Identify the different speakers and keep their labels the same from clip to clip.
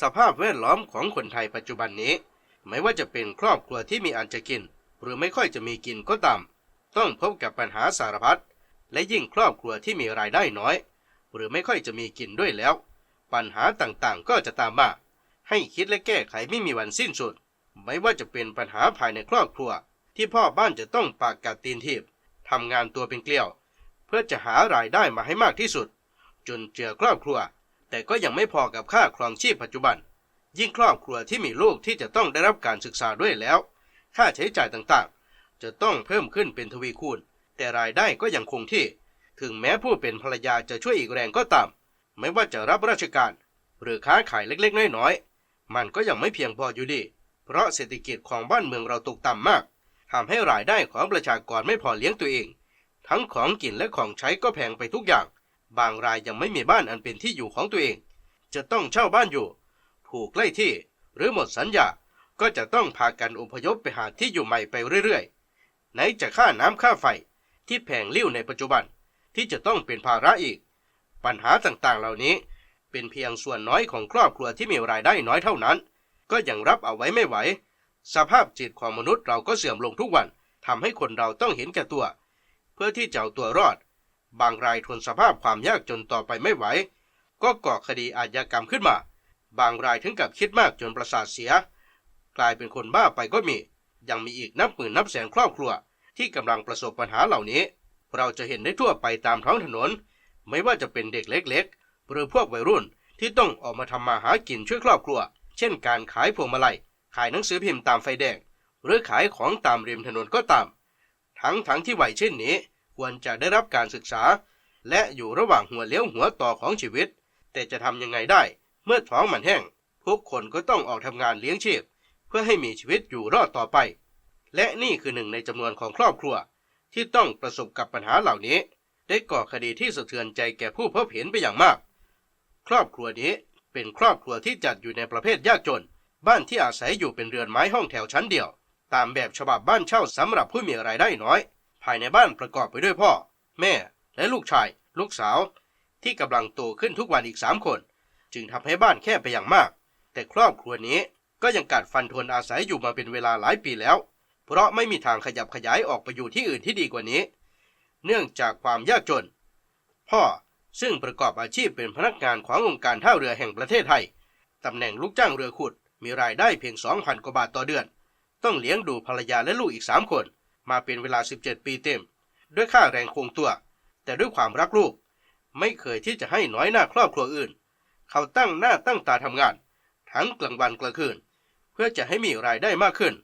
Speaker 1: สภาพแวดล้อมของคนไทยปัจจุบันนี้ ไม่ว่าจะเป็นครอบครัวที่มีอันจะกิน หรือไม่ค่อยจะมีกินก็ตาม ต้องพบกับปัญหาสารพัดและยิ่งครอบครัวที่มีรายได้น้อย หรือไม่ค่อยจะมีกินด้วยแล้ว ปัญหาต่างๆ ก็จะตามมาให้คิดและแก้ไขไม่มีวันสิ้นสุด ไม่ว่าจะเป็นปัญหาภายในครอบครัว ที่พ่อบ้านจะต้องปากกัดตีนทีบทำงานตัวเป็นเกลียว เพื่อจะหารายได้มาให้มากที่สุด จนเจือครอบครัว แต่ก็ยังไม่พอกับค่าครองชีพปัจจุบัน ยิ่งครอบครัวที่มีลูกที่จะต้องได้รับการศึกษาด้วยแล้ว ค่าใช้จ่ายต่างๆ จะต้องเพิ่มขึ้นเป็นทวีคูณ แต่รายได้ก็ยังคงที่ ถึงแม้ผู้เป็นภรรยาจะช่วยอีกแรงก็ตาม ไม่ว่าจะรับราชการ หรือค้าขายเล็กๆ น้อยๆ มันก็ยังไม่เพียงพออยู่ดี เพราะเศรษฐกิจของบ้านเมืองเราตกต่ำมากทำให้รายได้ของประชากรไม่พอเลี้ยงตัวเอง ทั้งของกินและของใช้ก็แพงไปทุกอย่าง บางรายยังไม่มีบ้านอันเป็นที่อยู่ของตัวเอง จะต้องเช่าบ้านอยู่ ถูกไล่ที่หรือหมดสัญญา ก็จะต้องพากันอพยพไปหาที่อยู่ใหม่ไปเรื่อยๆ ไหนจะค่าน้ำค่าไฟที่แพงลิ้วในปัจจุบันที่จะต้องเป็นภาระอีก ปัญหาต่างๆเหล่านี้ เป็นเพียงส่วนน้อยของครอบครัวที่มีรายได้น้อยเท่านั้น ก็ยังรับเอาไว้ไม่ไหว สภาพจิตของมนุษย์เราก็เสื่อมลงทุกวันทำให้คนเราต้องเห็นแก่ตัว เพื่อที่จะเอาตัวรอด บางรายทนสภาพความยากจนต่อไปไม่ไหว ก็ก่อคดีอาชญากรรมขึ้นมา บางรายถึงกับคิดมากจนประสาทเสีย กลายเป็นคนบ้าไปก็มี ยังมีอีกนับหมื่นนับแสนครอบครัว ที่กำลังประสบปัญหาเหล่านี้ เราจะเห็นได้ทั่วไปตามท้องถนน ไม่ว่าจะเป็นเด็กเล็กๆ หรือพวกวัยรุ่นที่ต้องออกมาทำมาหากินช่วยครอบครัว เช่นการขายพวงมาลัย ขายหนังสือพิมพ์ตามไฟแดง หรือขายของตามริมถนนก็ตาม ทั้งทั้งที่วัยเช่นนี้ ควรจะได้รับการศึกษา และอยู่ระหว่างหัวเลี้ยวหัวต่อของชีวิต แต่จะทำยังไงได้ เมื่อท้องมันแห้งทุกคนก็ต้องออกทำงานเลี้ยงชีพ เพื่อให้มีชีวิตอยู่รอดต่อไป และนี่คือหนึ่งในจำนวนของครอบครัว ที่ต้องประสบกับปัญหาเหล่านี้ ได้ก่อคดีที่สะเทือนใจแก่ผู้พบเห็นไปอย่างมาก ครอบครัวนี้เป็นครอบครัวที่จัดอยู่ในประเภทยากจน บ้านที่อาศัยอยู่เป็นเรือนไม้ห้องแถวชั้นเดียว ตามแบบฉบับบ้านเช่าสำหรับผู้มีรายได้น้อย ภายในบ้านประกอบไปด้วยพ่อ แม่ และลูกชาย ลูกสาว ที่กำลังโตขึ้นทุกวันอีกสามคน จึงทำให้บ้านแคบไปอย่างมาก แต่ครอบครัวนี้ก็ยังกัดฟันทนอาศัยอยู่มาเป็นเวลาหลายปีแล้ว เพราะไม่มีทางขยับขยายออกไปอยู่ที่อื่นที่ดีกว่านี้ เนื่องจากความยากจน พ่อซึ่งประกอบอาชีพเป็นพนักงานขององค์การท่าเรือแห่งประเทศไทย ตำแหน่งลูกจ้างเรือขุด มีรายได้เพียง 2,000 กว่าบาทต่อเดือน ต้องเลี้ยงดูภรรยาและลูกอีก 3 คน มาเป็นเวลา 17 ปีเต็ม ด้วยค่าแรงคงตัว แต่ด้วยความรักลูก ไม่เคยที่จะให้น้อยหน้าครอบครัวอื่น เขาตั้งหน้าตั้งตาทำงาน ทั้งกลางวันกลางคืน เพื่อจะให้มีรายได้มากขึ้น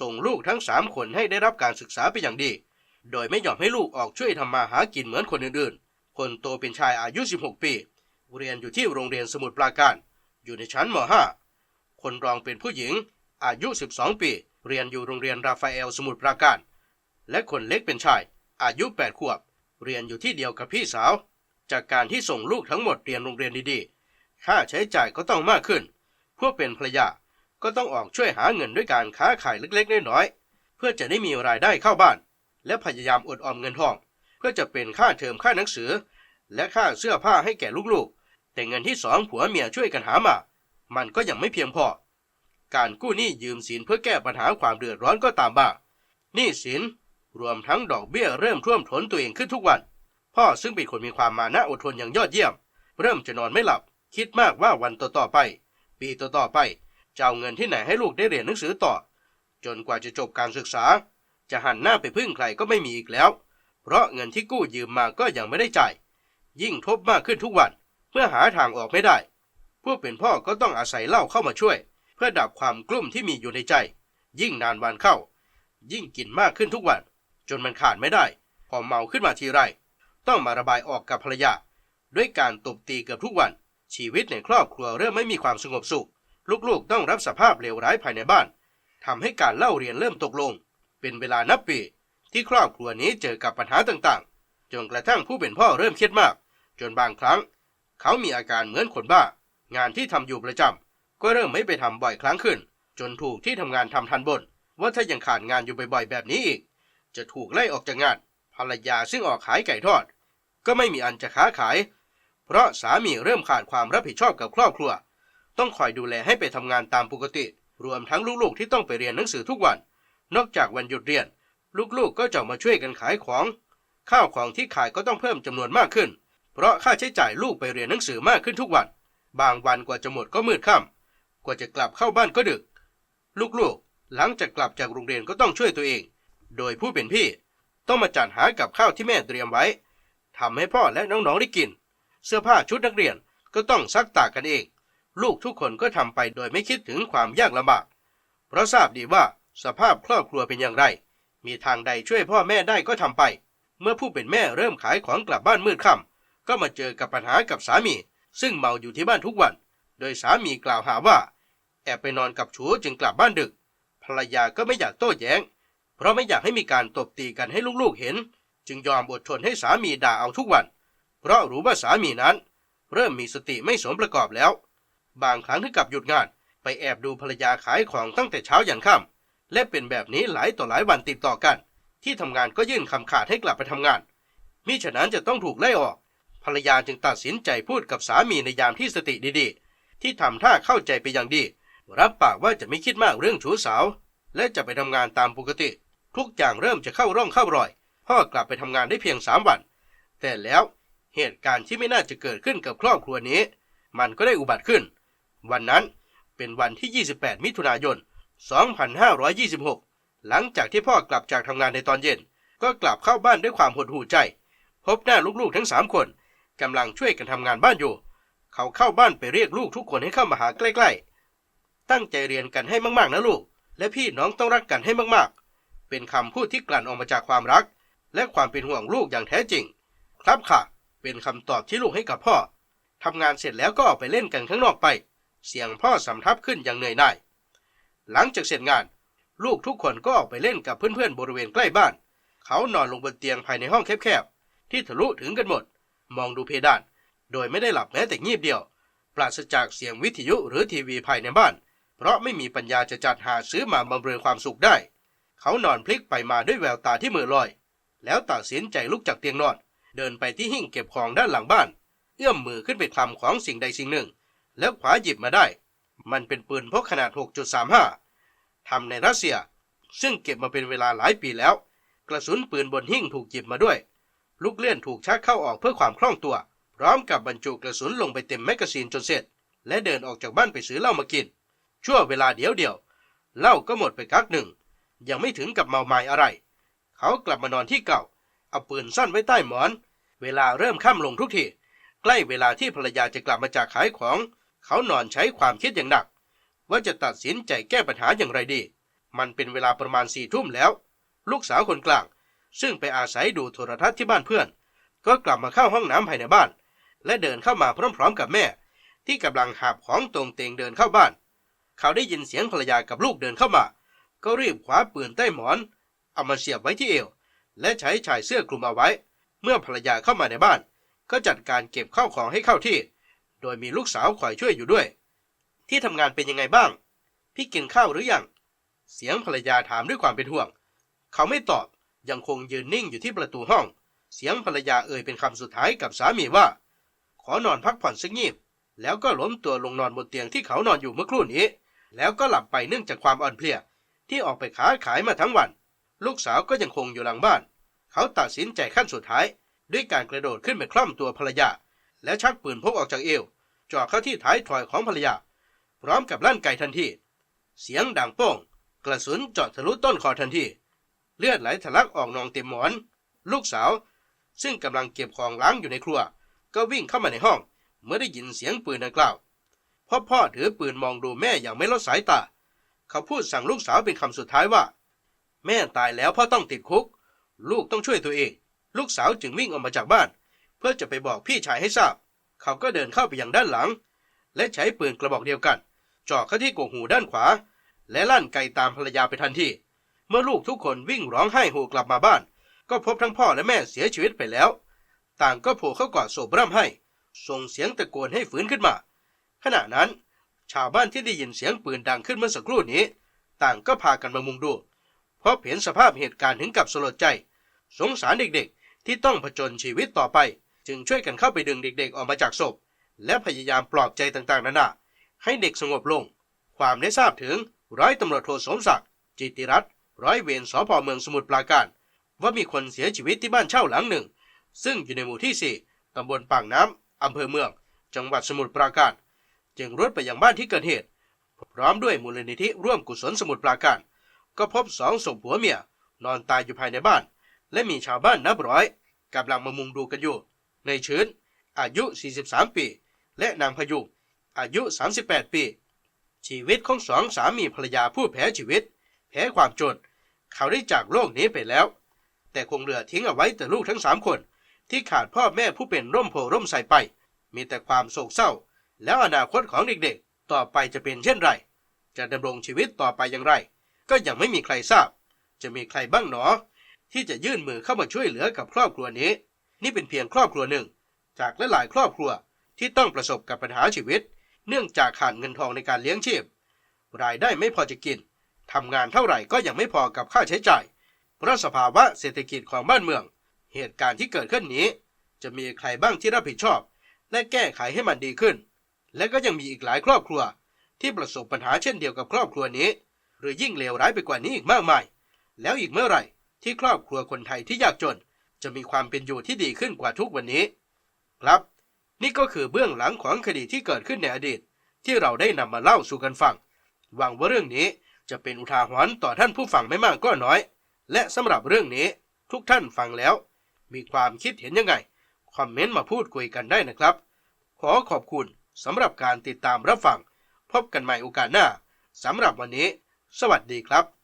Speaker 1: ส่งลูกทั้ง3คนให้ได้รับการศึกษาไปอย่างดี โดยไม่ยอมให้ลูกออกช่วยทำมาหากินเหมือนคนอื่นๆ คนโตเป็นชายอายุ 16 ปี เรียนอยู่ที่โรงเรียนสมุทรปราการ อยู่ในชั้นม .5 คนรองเป็นผู้หญิงอายุ 12 ปี เรียนอยู่โรงเรียนราฟาเอลสมุทรปราการ และคนเล็กเป็นชาย อายุ 8 ขวบ เรียนอยู่ที่เดียวกับพี่สาว จากการที่ส่งลูกทั้งหมดเรียนโรงเรียนดีๆ ค่าใช้จ่ายก็ต้องมากขึ้น พวกเป็นภรรยาก็ต้องออกช่วยหาเงินด้วยการค้าขายเล็กๆ น้อยๆ เพื่อจะได้มีรายได้เข้าบ้าน และพยายามอดออมเงินทอง เพื่อจะเป็นค่าเทอมค่าหนังสือ และค่าเสื้อผ้าให้แก่ลูกๆ แต่เงินที่สองผัวเมียช่วยกันหามา มันก็ยังไม่เพียงพอ การกู้หนี้ยืมสินเพื่อแก้ปัญหาความเดือดร้อนก็ตามมาหนี้สิน รวมทั้งดอกเบี้ยเริ่มท่วมท้นตัวเองขึ้นทุกวัน พ่อซึ่งเป็นคนมีความมานะอดทนอย่างยอดเยี่ยม เริ่มจะนอนไม่หลับ คิดมากว่าวันต่อๆไป ปีต่อๆไปจะเอาเงินที่ไหนให้ลูกได้เรียนหนังสือต่อ จนกว่าจะจบการศึกษา จะหันหน้าไปพึ่งใครก็ไม่มีอีกแล้ว เพราะเงินที่กู้ยืมมาก็ยังไม่ได้จ่าย ยิ่งทบมากขึ้นทุกวัน เพื่อหาทางออกไม่ได้ ผู้เป็นพ่อก็ต้องอาศัยเหล้าเข้ามาช่วย เพื่อดับความกลุ้มที่มีอยู่ในใจ ยิ่งนานวันเข้า ยิ่งกินมากขึ้นทุกวัน จนมันขาดไม่ได้ พอเมาขึ้นมาทีไรต้องมาระบายออกกับภรรยา ด้วยการตบตีเกือบทุกวัน ชีวิตในครอบครัวเริ่มไม่มีความสงบสุข ลูกๆต้องรับสภาพเลวร้ายภายในบ้านทำให้การเล่าเรียนเริ่มตกลง เป็นเวลานับปีที่ครอบครัวนี้เจอกับปัญหาต่างๆ จนกระทั่งผู้เป็นพ่อเริ่มเครียดมาก จนบางครั้ง เขามีอาการเหมือนคนบ้า งานที่ทำอยู่ประจำก็เริ่มไม่ไปทำบ่อยครั้งขึ้น จนถูกที่ทำงานทำทันบนว่าถ้ายังขาดงานอยู่บ่อยๆแบบนี้อีก จะถูกไล่ออกจากงาน ภรรยาซึ่งออกขายไก่ทอด ก็ไม่มีอันจะค้าขาย เพราะสามีเริ่มขาดความรับผิดชอบกับครอบครัว ต้องคอยดูแลให้ไปทำงานตามปกติ รวมทั้งลูกๆที่ต้องไปเรียนหนังสือทุกวัน นอกจากวันหยุดเรียน ลูกๆก็จะมาช่วยกันขายของ ข้าวของที่ขายก็ต้องเพิ่มจำนวนมากขึ้น เพราะค่าใช้จ่ายลูกไปเรียนหนังสือมากขึ้นทุกวัน บางวันกว่าจะหมดก็มืดค่ำกว่าจะกลับเข้าบ้านก็ดึก ลูกๆ หลังจากกลับจากโรงเรียนก็ต้องช่วยตัวเอง โดยผู้เป็นพี่ต้องมาจัดหากับข้าวที่แม่เตรียมไว้ทำให้พ่อและน้องๆได้กิน เสื้อผ้าชุดนักเรียนก็ต้องซักตากกันเอง ลูกทุกคนก็ทำไปโดยไม่คิดถึงความยากลำบาก เพราะทราบดีว่าสภาพครอบครัวเป็นอย่างไร มีทางใดช่วยพ่อแม่ได้ก็ทำไป เมื่อผู้เป็นแม่เริ่มขายของกลับบ้านมืดค่ำก็มาเจอกับปัญหากับสามี ซึ่งเมาอยู่ที่บ้านทุกวัน โดยสามีกล่าวหาว่า แอบไปนอนกับชูจึงกลับบ้านดึก ภรรยาก็ไม่อยากโต้แย้ง เพราะไม่อยากให้มีการตบตีกันให้ลูกๆเห็น จึงยอมอดทนให้สามีด่าเอาทุกวัน เพราะรู้ว่าสามีนั้น เริ่มมีสติไม่สมประกอบแล้ว บางครั้งถึงกับหยุดงานไปแอบดูภรรยาขายของตั้งแต่เช้ายันค่ำและเป็นแบบนี้หลายต่อหลายวันติดต่อกัน ที่ทำงานก็ยื่นคำขาดให้กลับไปทำงานมิฉะนั้นจะต้องถูกไล่ออก ภรรยาจึงตัดสินใจพูดกับสามีในยามที่สติดีๆ ที่ทำท่าเข้าใจไปอย่างดี รับปากว่าจะไม่คิดมากเรื่องชู้สาว และจะไปทำงานตามปกติ ทุกอย่างเริ่มจะเข้าร่องเข้ารอย พ่อกลับไปทำงานได้เพียงสามวัน แต่แล้วเหตุการณ์ที่ไม่น่าจะเกิดขึ้นกับครอบครัวนี้ มันก็ได้อุบัติขึ้น วันนั้นเป็นวันที่ 28 มิถุนายน 2526 หลังจากที่พ่อกลับจากทำงานในตอนเย็น ก็กลับเข้าบ้านด้วยความหดหู่ใจ พบหน้าลูกๆทั้งสามคนกำลังช่วยกันทำงานบ้านอยู่ เขาเข้าบ้านไปเรียกลูกทุกคนให้เข้ามาหาใกล้ ๆ ตั้งใจเรียนกันให้มากๆนะลูก และพี่น้องต้องรักกันให้มากๆ เป็นคำพูดที่กลั่นออกมาจากความรัก และความเป็นห่วงลูกอย่างแท้จริง ครับค่ะ เป็นคำตอบที่ลูกให้กับพ่อทำงานเสร็จแล้วก็ออกไปเล่นกันข้างนอกไป เสียงพ่อสำทับขึ้นอย่างเหนื่อยหน่าย หลังจากเสร็จงาน ลูกทุกคนก็ออกไปเล่นกับเพื่อนๆบริเวณใกล้บ้าน เขานอนลงบนเตียงภายในห้องแคบๆ ที่ทะลุถึงกันหมด มองดูเพดาน โดยไม่ได้หลับแม้แต่งีบเดียว ปราศจากเสียงวิทยุหรือทีวีภายในบ้าน เพราะไม่มีปัญญาจะจัดหาซื้อมาบำเรอความสุขได้ เขานอนพลิกไปมาด้วยแววตาที่มือลอย แล้วตัดสินใจลุกจากเตียงนอน เดินไปที่หิ้งเก็บของด้านหลังบ้าน เอื้อมมือขึ้นไปคลำของสิ่งใดสิ่งหนึ่ง แล้วขวาหยิบมาได้ มันเป็นปืนพกขนาด 6.35 ทำในรัสเซีย ซึ่งเก็บมาเป็นเวลาหลายปีแล้ว กระสุนปืนบนหิ้งถูกหยิบมาด้วย ลูกเลื่อนถูกชักเข้าออกเพื่อความคล่องตัว พร้อมกับบรรจุกระสุนลงไปเต็มแมกกาซีนจนเสร็จ และเดินออกจากบ้านไปซื้อเหล้ามากิน ชั่วเวลาเดียวเดียวเหล้าก็หมดไปกักหนึ่ง ยังไม่ถึงกับเมาไม้อะไร เขากลับมานอนที่เก่า เอาปืนซ่อนไว้ใต้หมอน เวลาเริ่มค่ำลงทุกที ใกล้เวลาที่ภรรยาจะกลับมาจากขายของ เขานอนใช้ความคิดอย่างหนัก ว่าจะตัดสินใจแก้ปัญหาอย่างไรดี มันเป็นเวลาประมาณสี่ทุ่มแล้ว ลูกสาวคนกลาง ซึ่งไปอาศัยดูโทรทัศน์ที่บ้านเพื่อน ก็กลับมาเข้าห้องน้ำภายในบ้าน และเดินเข้ามาพร้อม ๆ กับแม่ ที่กำลังหาบของตรงเตงเดินเข้าบ้าน เขาได้ยินเสียงภรรยากับลูกเดินเข้ามา ก็รีบคว้าปืนใต้หมอน เอามาเสียบไว้ที่เอว และใช้ชายเสื้อคลุมเอาไว้ เมื่อภรรยาเข้ามาในบ้าน ก็จัดการเก็บข้าวของให้เข้าที่ โดยมีลูกสาวคอยช่วยอยู่ด้วย ที่ทำงานเป็นยังไงบ้าง พี่กินข้าวหรือยัง เสียงภรรยาถามด้วยความเป็นห่วง เขาไม่ตอบยังคงยืนนิ่งอยู่ที่ประตูห้อง เสียงภรรยาเอ่ยเป็นคำสุดท้ายกับสามีว่า ขอนอนพักผ่อนสักงีบแล้วก็ล้มตัวลงนอนบนเตียงที่เขานอนอยู่เมื่อครู่นี้ แล้วก็หลับไปเนื่องจากความอ่อนเพลีย ที่ออกไปค้าขายมาทั้งวัน ลูกสาวก็ยังคงอยู่หลังบ้าน เขาตัดสินใจขั้นสุดท้าย ด้วยการกระโดดขึ้นไปคล่อมตัวภรรยา และชักปืนพกออกจากเอวจ่อเข้าที่ท้ายถอยของภรรยา พร้อมกับลั่นไกทันที เสียงดังโป้ง กระสุนเจาะทะลุต้นคอทันที เลือดไหลทะลักออกนองเต็มหมอน ลูกสาว ซึ่งกำลังเก็บของล้างอยู่ในครัว ก็วิ่งเข้ามาในห้อง เมื่อได้ยินเสียงปืนดังกล่าวพ่อพ่อถือปืนมองดูแม่อย่างไม่ลดสายตา เขาพูดสั่งลูกสาวเป็นคำสุดท้ายว่า แม่ตายแล้วพ่อต้องติดคุก ลูกต้องช่วยตัวเอง ลูกสาวจึงวิ่งออกมาจากบ้าน เพื่อจะไปบอกพี่ชายให้ทราบ เขาก็เดินเข้าไปยังด้านหลัง และใช้ปืนกระบอกเดียวกันจ่อเข้าที่กกหูด้านขวา และลั่นไกตามภรรยาไปทันทีเมื่อลูกทุกคนวิ่งร้องไห้โฮกลับมาบ้าน ก็พบทั้งพ่อและแม่เสียชีวิตไปแล้ว ต่างก็โผล่เข้ากอดศพร่ำให้ส่งเสียงตะโกนให้ฟื้นขึ้นมา ขณะนั้น ชาวบ้านที่ได้ยินเสียงปืนดังขึ้นเมื่อสักครู่นี้ ต่างก็พากันมามุงดูเพราะเห็นสภาพเหตุการณ์ถึงกับสลดใจ สงสารเด็กๆ ที่ต้องผจญชีวิตต่อไป จึงช่วยกันเข้าไปดึงเด็กๆ ออกมาจากศพ และพยายามปลอบใจต่างๆนานาให้เด็กสงบลง ความได้ทราบถึงร้อยตำรวจโทสมศักดิ์จิติรัตน์ร้อยเวรสพเมืองสมุทรปราการ ว่ามีคนเสียชีวิตที่บ้านเช่าหลังหนึ่ง ซึ่งอยู่ในหมู่ที่ 4ตำบลปากน้ำอำเภอเมือง จังหวัดสมุทรปราการ จึงรุดไปยังบ้านที่เกิดเหตุ พร้อมด้วยมูลนิธิร่วมกุศลสมุทรปราการ ก็พบสองศพผัวเมียนอนตายอยู่ภายในบ้าน และมีชาวบ้านนับร้อยกำลังมามุงดูกันอยู่ ในชื้น อายุ 43 ปี และนางพยุงอายุ 38 ปี ชีวิตของสองสามีภรรยาผู้แพ้ชีวิต แพ้ความจน เขาได้จากโลกนี้ไปแล้ว แต่คงเหลือทิ้งเอาไว้แต่ลูกทั้งสามคน ที่ขาดพ่อแม่ผู้เป็นร่มโพร่มใสไป มีแต่ความโศกเศร้า แล้วอนาคตของเด็กๆ ต่อไปจะเป็นเช่นไร จะดำรงชีวิตต่อไปอย่างไร ก็ยังไม่มีใครทราบ จะมีใครบ้างหนอ ที่จะยื่นมือเข้ามาช่วยเหลือกับครอบครัวนี้ นี่เป็นเพียงครอบครัวหนึ่ง จากหลายๆครอบครัวที่ต้องประสบกับปัญหาชีวิต เนื่องจากขาดเงินทองในการเลี้ยงชีพ รายได้ไม่พอจะกินทำงานเท่าไหร่ก็ยังไม่พอกับค่าใช้จ่าย เพราะสภาวะเศรษฐกิจของบ้านเมือง เหตุการณ์ที่เกิดขึ้นนี้ จะมีใครบ้างที่รับผิดชอบ และแก้ไขให้มันดีขึ้น และก็ยังมีอีกหลายครอบครัว ที่ประสบปัญหาเช่นเดียวกับครอบครัวนี้ หรือยิ่งเลวร้ายไปกว่านี้อีกมากมาย แล้วอีกเมื่อไหร่ที่ครอบครัวคนไทยที่ยากจน จะมีความเป็นอยู่ที่ดีขึ้นกว่าทุกวันนี้ ครับ นี่ก็คือเบื้องหลังของคดีที่เกิดขึ้นในอดีต ที่เราได้นำมาเล่าสู่กันฟังหวังว่าเรื่องนี้จะเป็นอุทาหรณ์ต่อท่านผู้ฟังไม่มากก็น้อย และสำหรับเรื่องนี้ทุกท่านฟังแล้ว มีความคิดเห็นยังไง คอมเมนต์มาพูดคุยกันได้นะครับ ขอขอบคุณ สำหรับการติดตามรับฟัง พบกันใหม่โอกาสหน้าสำหรับวันนี้ สวัสดีครับ